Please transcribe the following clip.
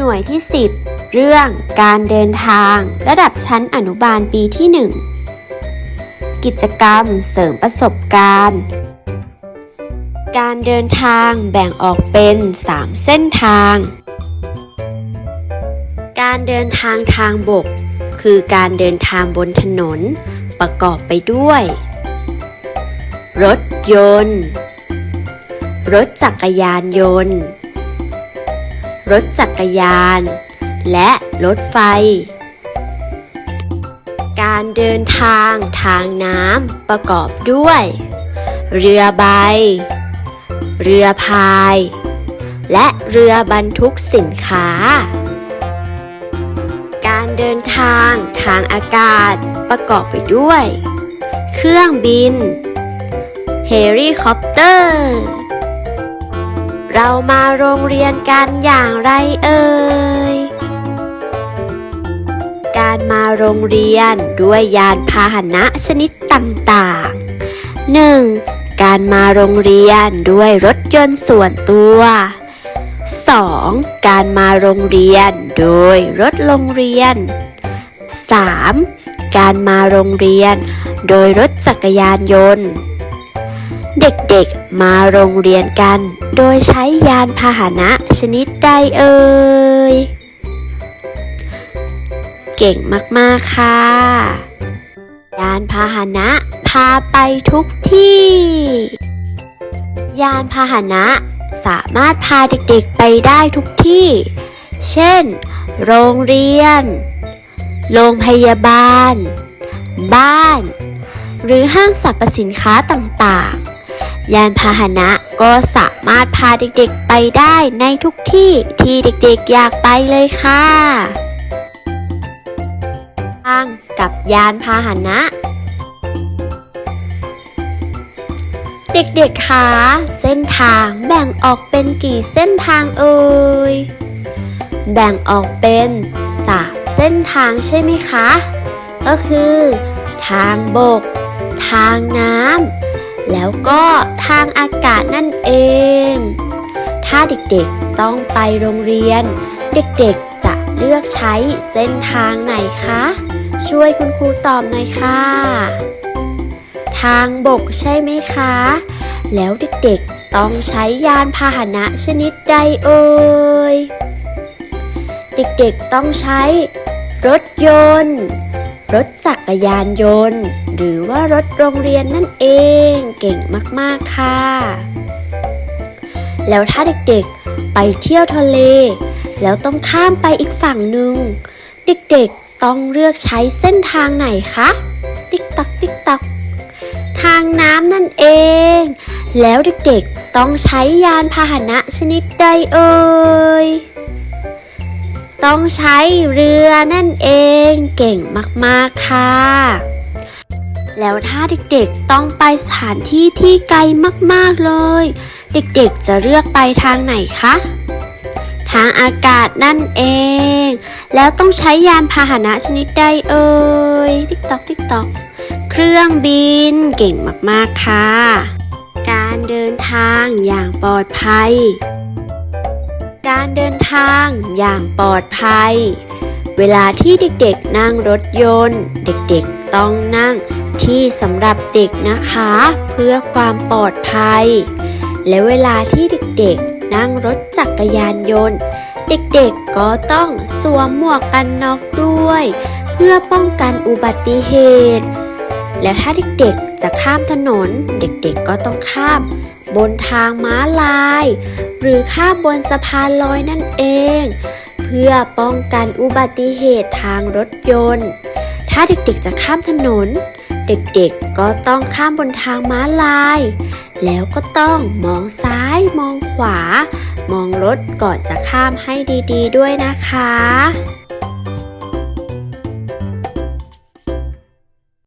หน่วยที่ 10 เรื่องการเดินทาง ระดับชั้นอนุบาลปีที่ 1 กิจกรรมเสริมประสบการณ์ การเดินทางแบ่งออกเป็น 3 เส้นทาง การเดินทางทางบก คือการเดินทางบนถนน ประกอบไปด้วย รถยนต์ รถจักรยานยนต์ รถจักรยาน และรถไฟ การเดินทางทางน้ำประกอบด้วย เรือใบ เรือพาย และเรือบรรทุกสินค้า การเดินทางทางอากาศประกอบไปด้วย เครื่องบิน เฮลิคอปเตอร์ เรามาโรงเรียนกันอย่างไรเอ่ย การมาโรงเรียนด้วยยานพาหนะชนิดต่างๆ 1. การมาโรงเรียนด้วยรถยนต์ส่วนตัว 2. การมาโรงเรียนโดยรถโรงเรียน 3. การมาโรงเรียนโดยรถจักรยานยนต์ เด็กๆมาโรงเรียนกัน โดยใช้ยานพาหนะชนิดใดเอ่ย เก่งมากๆค่ะ ยานพาหนะพาไปทุกที่ ยานพาหนะสามารถพาเด็กๆไปได้ทุกที่ เช่น โรงเรียน โรงพยาบาล บ้าน หรือห้างสรรพสินค้าต่างๆ ยานพาหนะก็สามารถพาเด็กๆไปได้ในทุกที่ที่เด็กๆอยากไปเลยค่ะทางกับยานพาหนะ เด็กๆคะเส้นทางแบ่งออกเป็นกี่เส้นทางเอ่ย แบ่งออกเป็นสามเส้นทางใช่ไหมคะ ก็คือ ทางบก ทางน้ำ แล้วก็ทางอากาศนั่นเอง ถ้าเด็กๆต้องไปโรงเรียน เด็กๆจะเลือกใช้เส้นทางไหนคะ ช่วยคุณครูตอบหน่อยค่ะ ทางบกใช่ไหมคะ แล้วเด็กๆต้องใช้ยานพาหนะชนิดใดเอ่ย เด็กๆต้องใช้รถยนต์ รถจักรยานยนต์ หรือว่ารถโรงเรียนนั่นเอง เก่งมากๆค่ะ แล้วถ้าเด็กๆไปเที่ยวทะเล แล้วต้องข้ามไปอีกฝั่งหนึ่งเด็กๆต้องเลือกใช้เส้นทางไหนคะติ๊กตักติ๊กตักทางน้ำนั่นเอง แล้วเด็กๆต้องใช้ยานพาหนะชนิดใดเอ่ย ต้องใช้เรือนั่นเองเก่งมากๆค่ะ แล้วถ้าเด็กๆต้องไปสถานที่ที่ไกลมากๆเลย เด็กๆจะเลือกไปทางไหนคะทางอากาศนั่นเอง แล้วต้องใช้ยานพาหนะชนิดใดเอ่ยติ๊กตอกติ๊กตอกเครื่องบินเก่งมากๆค่ะ การเดินทางอย่างปลอดภัย การเดินทางอย่างปลอดภัย เวลาที่เด็กๆนั่งรถยนต์ เด็กๆต้องนั่งที่สำหรับเด็กนะคะ เพื่อความปลอดภัย และเวลาที่เด็กๆนั่งรถจักรยานยนต์ เด็กๆก็ต้องสวมหมวกกันน็อกด้วย เพื่อป้องกันอุบัติเหตุ และถ้าเด็กๆจะข้ามถนน เด็กๆก็ต้องข้าม บนทางม้าลาย หรือข้ามบนสะพานลอยนั่นเอง เพื่อป้องกันอุบัติเหตุทางรถยนต์ ถ้าเด็กๆจะข้ามถนน เด็กๆก็ต้องข้ามบนทางม้าลาย แล้วก็ต้องมองซ้ายมองขวา มองรถก่อนจะข้ามให้ดีๆ ด้วยนะคะ